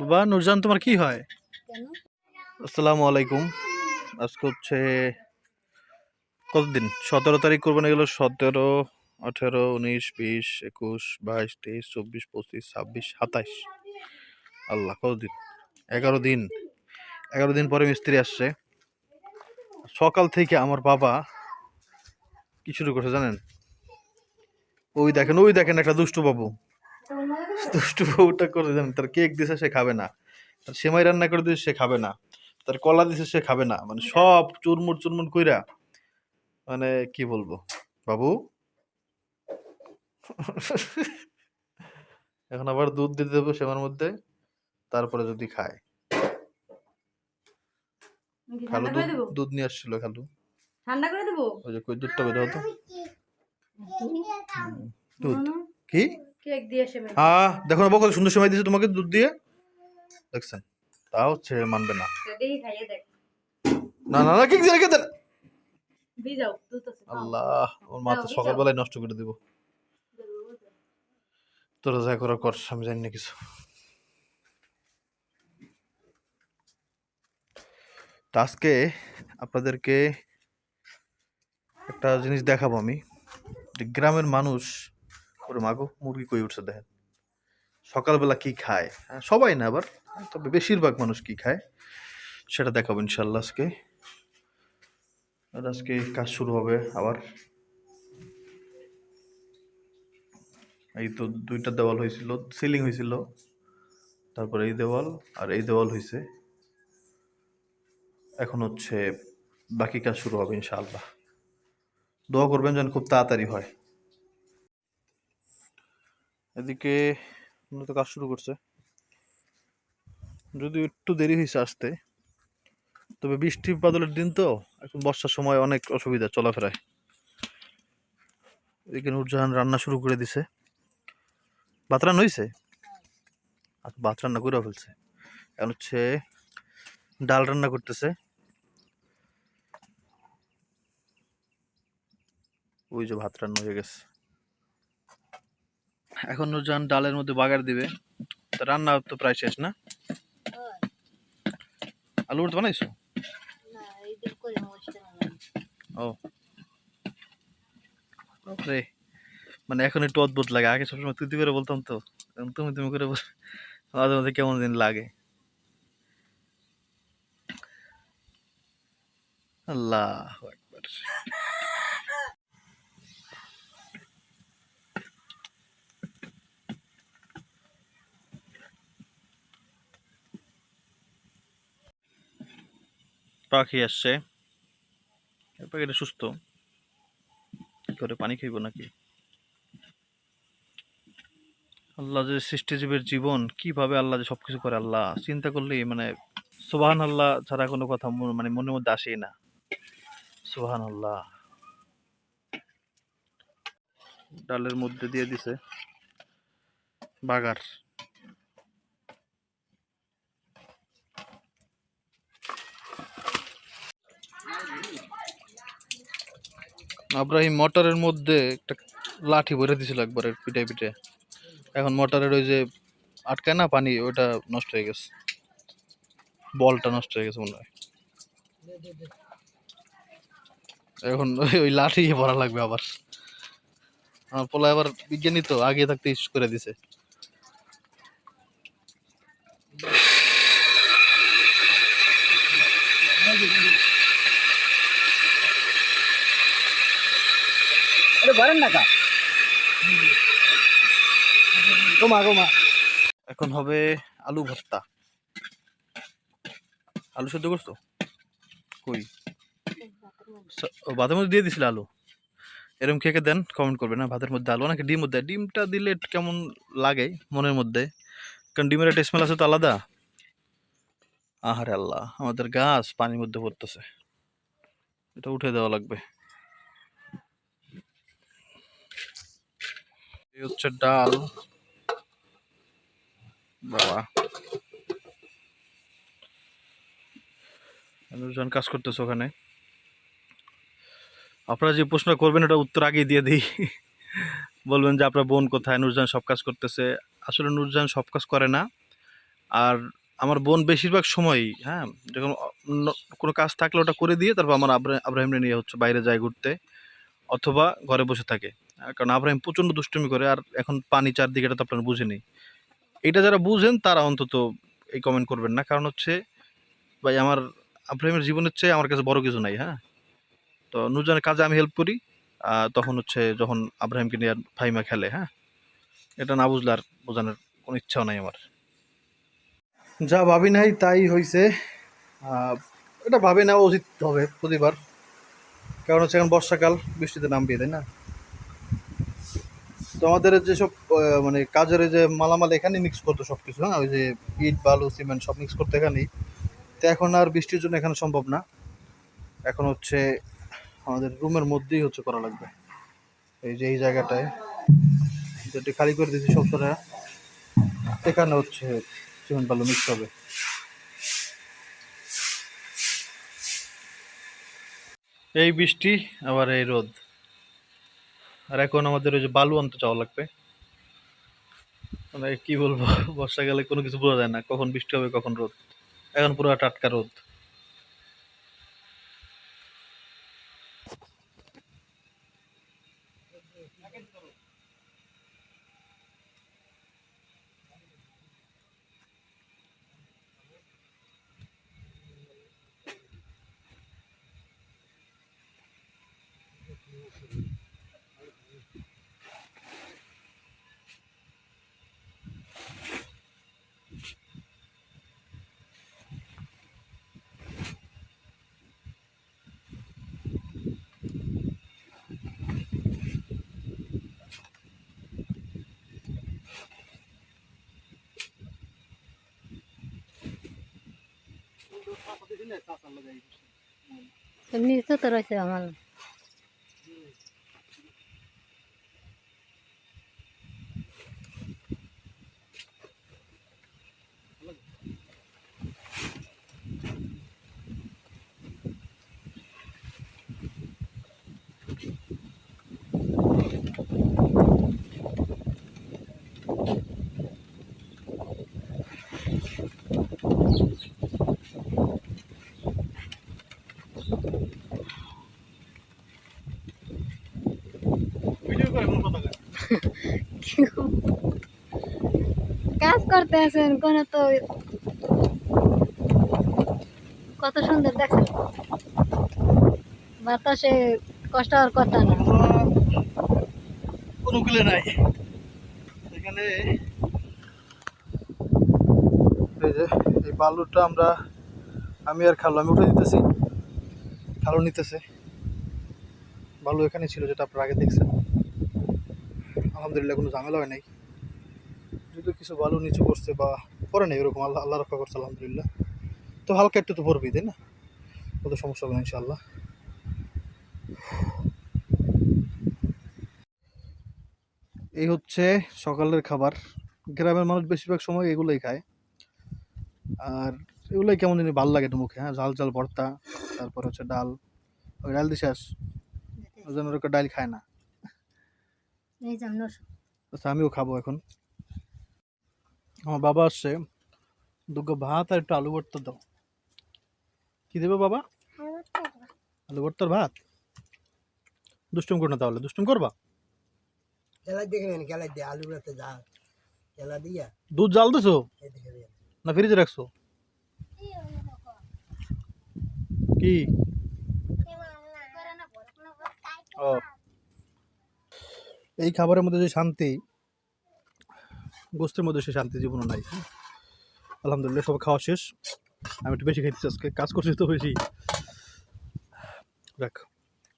বাবা নুরজান তোমার কি হয়? আসসালামু আলাইকুম। আজকে হচ্ছে কতদিন? সতেরো তারিখ করবেন এগুলো সতেরো আঠেরো উনিশ বিশ একুশ বাইশ তেইশ চব্বিশ পঁচিশ ছাব্বিশ সাতাইশ। আল্লাহ কতদিন? এগারো দিন। এগারো দিন পরে মিস্ত্রি আসছে। সকাল থেকে আমার বাবা কি শুরু করছে জানেন? ওই দেখেন ওই দেখেন একটা দুষ্টু বাবু। দুষ্টু বাবুটা করে জানেন তার কেক দিছে সে খাবে না। তার সেমাই রান্না করে দিয়েছে সে খাবে না। তার কলা দিছে সে খাবে না। মানে সব চুরমুর চুরমুর কইরা মানে কি বলব? বাবু? এখন আবার দুধ দিতে দেবো সেমার মধ্যে তারপরে যদি খায়। খালু দুধ দুধ নিয়ে আসছিল খালু। ঠান্ডা করে দেবো? ওই যে কই দুধটা বের হতো দুধ? কি? কেক দিয়ে এসে হ্যাঁ দেখো না বকল সুন্দর সময় দিয়েছে তোমাকে দুধ দিয়ে। দেখছেন? তাও হচ্ছে মানবে না। না না না কেক দিয়ে রেখে দেন। আল্লাহ ওর মা তো সকালবেলায় নষ্ট করে দিব। তোরা যা করার কর আমি জানি না কিছু। তো আজকে আপনাদেরকে একটা জিনিস দেখাবো আমি। গ্রামের মানুষ ওর মাগো মুরগি কই উঠছে দেখেন। সকালবেলা কি খায়? হ্যাঁ, সবাই না আবার তবে বেশিরভাগ মানুষ কি খায়? সেটা দেখাবো ইনশাল্লাহ আজকে। আজকে কাজ শুরু হবে আবার। এই তো দুইটা দেওয়াল হয়েছিল সিলিং হয়েছিল। তারপরে এই দেওয়াল আর এই দেওয়াল হয়েছে। এখন হচ্ছে বাকি কাজ শুরু হবে ইনশাআল্লাহ। দোয়া করবেন যেন খুব তাড়াতাড়ি হয়। এদিকে উন্নত কাজ শুরু করছে। যদিও একটু দেরি হয়েছে আসতে, তবে বৃষ্টি বাদলের দিন তো, এখন বর্ষার সময় অনেক অসুবিধা চলাফেরায়। এদিকে নুরজাহান রান্না শুরু করে দিছে। ভাত রান্না হয়েছে আর ভাত রান্না করে ফেলছে। এখন হচ্ছে ডাল রান্না করতেছে। ওই যে ভাত রান্না হয়ে গেছে। এখন নুরজাহান ডালের মধ্যে বাগার দিবে। তা রান্না তো প্রায় শেষ, না? আলু ভর্তা বানাইছো? ও। রে মানে এখন একটু অদ্ভুত লাগে। আগে সবসময় তুই করে বলতাম তো। তুমি তুমি করে মাঝে মাঝে কেমন দিন লাগে। আল্লাহ একবার পাখি আসছে। পাখিটা সুস্থ। কি করে পানি খাইব নাকি? আল্লাহ যে সৃষ্টিজীবের জীবন, কীভাবে আল্লাহ যে সবকিছু করে আল্লাহ? চিন্তা করলেই মানে সুবাহান আল্লাহ ছাড়া কোনো কথা মানে মনের মধ্যে আসেই না। সুবাহান আল্লাহ ডালের মধ্যে দিয়ে দিছে। বাগার। আব্রাহিম মটরের মধ্যে একটা লাঠি ভরে দিছিল একবারে পিঠে পিঠে। এখন মোটরের ওই যে আটকায় না পানি ওটা নষ্ট হয়ে গেছে। বলটা নষ্ট হয়ে গেছে মনে হয়। এখন ওই- লাঠি ভরা লাগবে আবার। আমার পোলা আবার বিজ্ঞানী তো, আগে থাকতে ইস করে দিছে। এখন হবে আলু ভর্তা। আলু সেদ্ধ করছ? কই? ভাতের মধ্যে দিয়ে দিছিল আলু? এরকম খেয়ে দেন কমেন্ট করবেন না ভাতের মধ্যে আলু। নাকি ডিম মধ্যে, ডিমটা দিলে কেমন লাগে মনের মধ্যে? কারণ ডিমের একটা স্মেল আছে তো আলাদা। আহারে আল্লাহ, আমাদের গাছ পানির মধ্যে পড়তেছে। এটা উঠে দেওয়া লাগবে। হচ্ছে ডাল। বাবা। কাজ করতেছে ওখানে। আপনারা যে প্রশ্ন করবেন ওটা উত্তর আগে দিয়ে দিই। বলবেন যে, আপনার বোন কোথায়? নুরজান সব কাজ করতেছে। আসলে নুরজান সব কাজ করে না। আর আমার বোন বেশিরভাগ সময়ই হ্যাঁ যখন কোনো কাজ থাকলে ওটা করে দিয়ে তারপর আমার আব্রা, আব্রাহিমরে নিয়ে হচ্ছে বাইরে যায় ঘুরতে। অথবা ঘরে বসে থাকে। কারণ আব্রাহিম প্রচণ্ড দুষ্টুমি করে, আর এখন পানি চারদিকে, এটা তো আপনারা বুঝেনি এটা যারা বুঝেন, তারা অন্তত এই কমেন্ট করবেন না। কারণ হচ্ছে, ভাই, আমার আব্রাহিমের জীবনের চেয়ে আমার কাছে বড় কিছু নাই হ্যাঁ? তো নুরজানের কাজে আমি হেল্প করি তখন হচ্ছে যখন আব্রাহিমকে নিয়ে ফাইমা খেলে হ্যাঁ? এটা না বুঝলে আর বোঝানোর কোনো ইচ্ছাও নাই আমার। যা ভাবি নাই, তাই হয়েছে এটা ভাবি নেওয়া উচিত হবে প্রতিবার। কারণ হচ্ছে এখন বর্ষাকাল, বৃষ্টিতে নামবে, তাই না? তো আমাদের যেসব মানে কাজের যে মালামাল এখানে মিক্স করতো সব কিছু হ্যাঁ? ওই যে ইট, বালু সিমেন্ট সব মিক্স করতে এখানেই। তো এখন আর বৃষ্টির জন্য এখানে সম্ভব না। এখন হচ্ছে আমাদের রুমের মধ্যেই হচ্ছে করা লাগবে। এই যে এই জায়গাটায়। যেটি খালি করে দিয়েছি সব সরা এখানে হচ্ছে সিমেন্ট বালু মিক্স হবে। এই বৃষ্টি, আবার এই রোদ। আর এখন আমাদের ওই যে বালু আনতে যাওয়া লাগবে। মানে কি বলব বর্ষাকালে কোনো কিছু বোঝা যায় না, কখন বৃষ্টি হবে, কখন রোদ। এখন পুরো টাটকা রোদ। নিচে তো রয়েছে আমার কাজ করতে আছেন কোন তো কত সুন্দর দেখছেন বাতাসে কষ্ট হওয়ার কথা না। কোনো কুলে নাই। এখানে এই বালুটা আমরা, আমি আর খালু, আমি উঠে দিতেছি। খালু নিতেছে। বালু এখানে ছিল, যেটা আপনারা আগে দেখছেন। আলহামদুলিল্লাহ, কোনো ঝামেলা হয় নাই। যদি কিছু বালু নিচু করছে বা পরে নেই, এরকম আল্লাহ আল্লাহ রক্ষা করছে, আলহামদুলিল্লাহ। তো হালকা একটু তো পড়বেই তাই না? কত সমস্যা হবে না, ইনশাআল্লাহ। এই হচ্ছে সকালের খাবার। গ্রামের মানুষ বেশিরভাগ সময় এগুলোই খায়। আর এগুলোই কেমন জানি ভালো লাগে একটু মুখে হ্যাঁ? ঝাল ঝাল ভর্তা, তারপর হচ্ছে ডাল। ওই ডাল দিশাস ওই জন্য ডাল খায় না। এই আচ্ছা আমিও খাব এখন। আমার বাবা আসছে। দুটো ভাত আর একটু আলু ভর্তা দাও। কি দেবে বাবা? আলু ভর্তার ভাত? দুষ্টুম করো না তাহলে। দুষ্টুম করবা? খেলা দেখে নেন খেলা দিয়ে। আলু রাতে যা খেলা দিয়া? দুধ জাল দিছো। না ফ্রিজে রাখছো? কি? ও। এই খাবারের মধ্যে যে শান্তি, গোস্তের মধ্যে সে শান্তি জীবনও নাই। আলহামদুলিল্লাহ সব খাওয়া শেষ। আমি একটু বেশি খাইতেছি আজকে, কাজ করছি তো বেশি। দেখ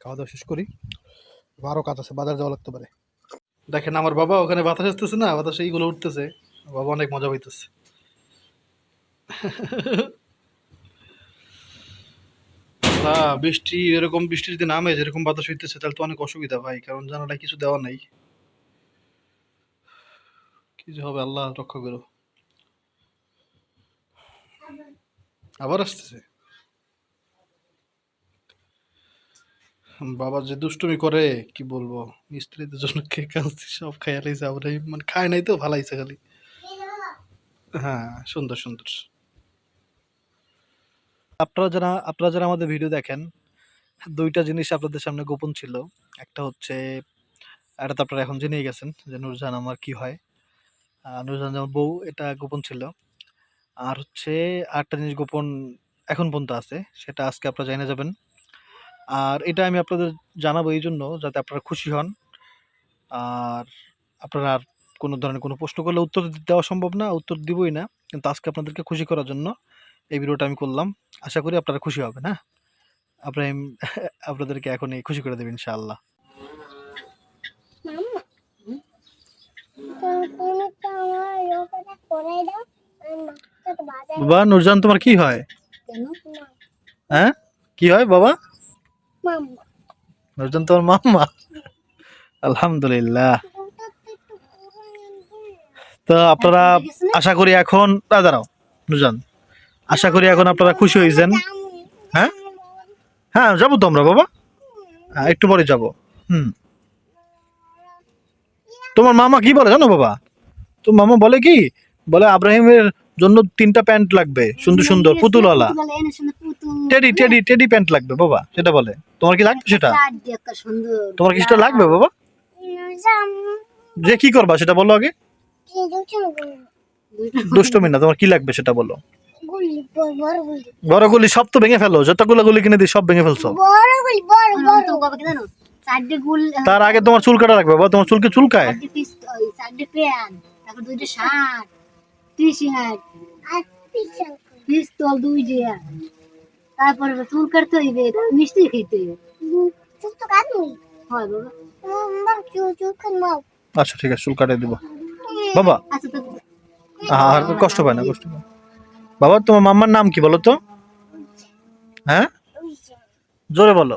খাওয়া দাওয়া শেষ করি। আরও কাজ আছে, বাজার যাওয়া লাগতে পারে। দেখেন, আমার বাবা ওখানে বাতাস আসতেছে না, বাতাসে এইগুলো উঠতেছে। বাবা অনেক মজা হইতেছে না বৃষ্টি, এরকম বৃষ্টি যদি নামে, যেরকম বাতাস হইতেছে, তাহলে তো অনেক অসুবিধা ভাই, কারণ জানালায় কিছু দেওয়া নাই। কি যে হবে, আল্লাহ রক্ষা করো আবার আসতেছে। বাবা যে দুষ্টুমি করে, কি বলব মিস্ত্রিদের জন্য কে কাজ সব খাইয়া লাইছে আবার মানে খায় নাই তো ভালাইছে খালি। হ্যাঁ সুন্দর সুন্দর। আপনারা যারা আপনারা যারা আমাদের ভিডিও দেখেন দুইটা জিনিস আপনাদের সামনে গোপন ছিল। একটা হচ্ছে এটা তো আপনারা এখন জেনেই গেছেন যে নুরজাহান আমার কি হয়। আহ, নুরজাহান যেমন বউ এটা গোপন ছিল। আর হচ্ছে আরেকটা জিনিস গোপন এখন পর্যন্ত আছে সেটা আজকে আপনারা জেনে যাবেন। আর এটা আমি আপনাদের জানাব এই জন্য যাতে আপনারা খুশি হন। আর আপনারা আর কোনো ধরনের কোনো প্রশ্ন করলে উত্তর দেওয়া সম্ভব না উত্তর দিবই না। কিন্তু আজকে আপনাদেরকে খুশি করার জন্য এই ভিডিওটা আমি করলাম। আশা করি আপনারা খুশি হবেন হ্যাঁ? আব্রাহিম আপনাদেরকে এখনই খুশি করে দেবেন ইনশাআল্লাহ। বাবা নুরজান তোমার কি হয়? হ্যাঁ? কি হয় বাবা? নুরজান তোমার মাম্মা আলহামদুলিল্লাহ। তো আপনারা আশা করি এখন দাঁড়াও নুরজান। আশা করি এখন আপনারা খুশি হয়েছেন। হ্যাঁ? হ্যাঁ যাব তো আমরা, বাবা। একটু পরে যাব। হুম। তোমার মামা কি বলে জানো, বাবা? তো মামা বলে কি? বলে আব্রাহিমের জন্য তিনটা প্যান্ট লাগবে, সুন্দর সুন্দর, পুতুলওয়ালা। টেডি টেডি টেডি প্যান্ট লাগবে, বাবা, সেটা বলে। তোমার কি লাগবে সেটা? তোমার কি সেটা লাগবে, বাবা? যে কি করবা সেটা বলো আগে। দুষ্টমি না, তোমার কি লাগবে সেটা বলো। বড় গুলি সব তো ভেঙে ফেলো যতগুলো গুলি কিনে দিই সব ভেঙে ফেলছো। গুল তার আগে তোমার চুল কাটা লাগবে বাবা তোমার চুলকে চুলকায় তারপর চুল কাটতে হইবে মিষ্টি খেতে হইবে। হয় বাবা। আচ্ছা ঠিক আছে চুল কাটিয়ে দিব। বাবা। আচ্ছা তো আর কষ্ট পায় না কষ্ট পায় না। বাবা তোমার মাম্মার নাম কি বলো তো? হ্যাঁ? জোরে বলো।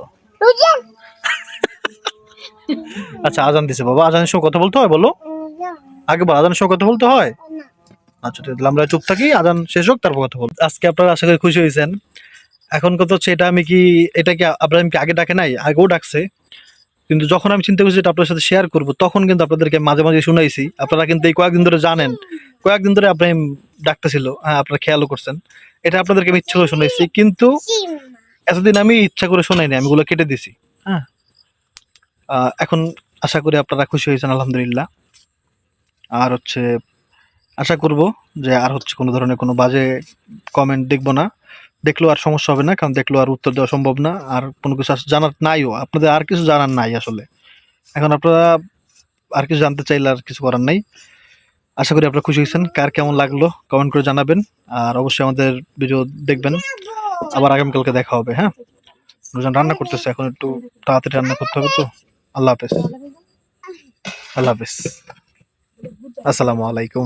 আচ্ছা আজান দিছে বাবা। আজানের সঙ্গে কথা বলতে হয় বলো। আগে বল আজানের সঙ্গে কথা বলতে হয়? আচ্ছা তাহলে আমরা চুপ থাকি আজান শেষ হোক তারপর কথা বল আজকে আপনারা আশা করি খুশি হয়েছেন। এখন কত হচ্ছে এটা আমি কি এটা কি আব্রাহিমকে আগে ডাকে নাই? আগেও ডাকছে। কিন্তু যখন আমি চিন্তা করছি এটা আপনার সাথে শেয়ার করব তখন কিন্তু আপনাদেরকে মাঝে মাঝে শুনাইছি। আপনারা কিন্তু এই কয়েকদিন ধরে জানেন। কয়েকদিন ধরে আব্রাহিম ডাকতেছিল হ্যাঁ আপনারা খেয়ালও করছেন। এটা আপনাদেরকে আমি ইচ্ছা করে শুনাইছি, কিন্তু এতদিন আমি ইচ্ছা করে শোনাইনি, আমি এগুলো কেটে দিছি। হ্যাঁ। এখন আশা করি আপনারা খুশি হয়েছেন, আলহামদুলিল্লাহ। আর হচ্ছে, আশা করব যে আর হচ্ছে কোনো ধরনের কোনো বাজে কমেন্ট দেখব না। দেখলেও আর সমস্যা হবে না, কারণ দেখলেও আর উত্তর দেওয়া সম্ভব না, আর কোনো কিছু জানার নাইও। আপনাদের আর কিছু জানার নাই আসলে। এখন আপনারা আর কিছু জানতে চাইলে আর কিছু করার নাই। আশা করি আপনারা খুশি হয়েছেন। কার কেমন লাগল কমেন্ট করে জানাবেন। আর অবশ্যই আমাদের ভিডিও দেখবেন। আবার আগামীকালকে দেখা হবে হ্যাঁ? দুজন রান্না করতেছে, এখন একটু তাড়াতাড়ি রান্না করতে হবে তো। আল্লাহ হাফেজ। আল্লাহ হাফেজ। আসসালামু আলাইকুম।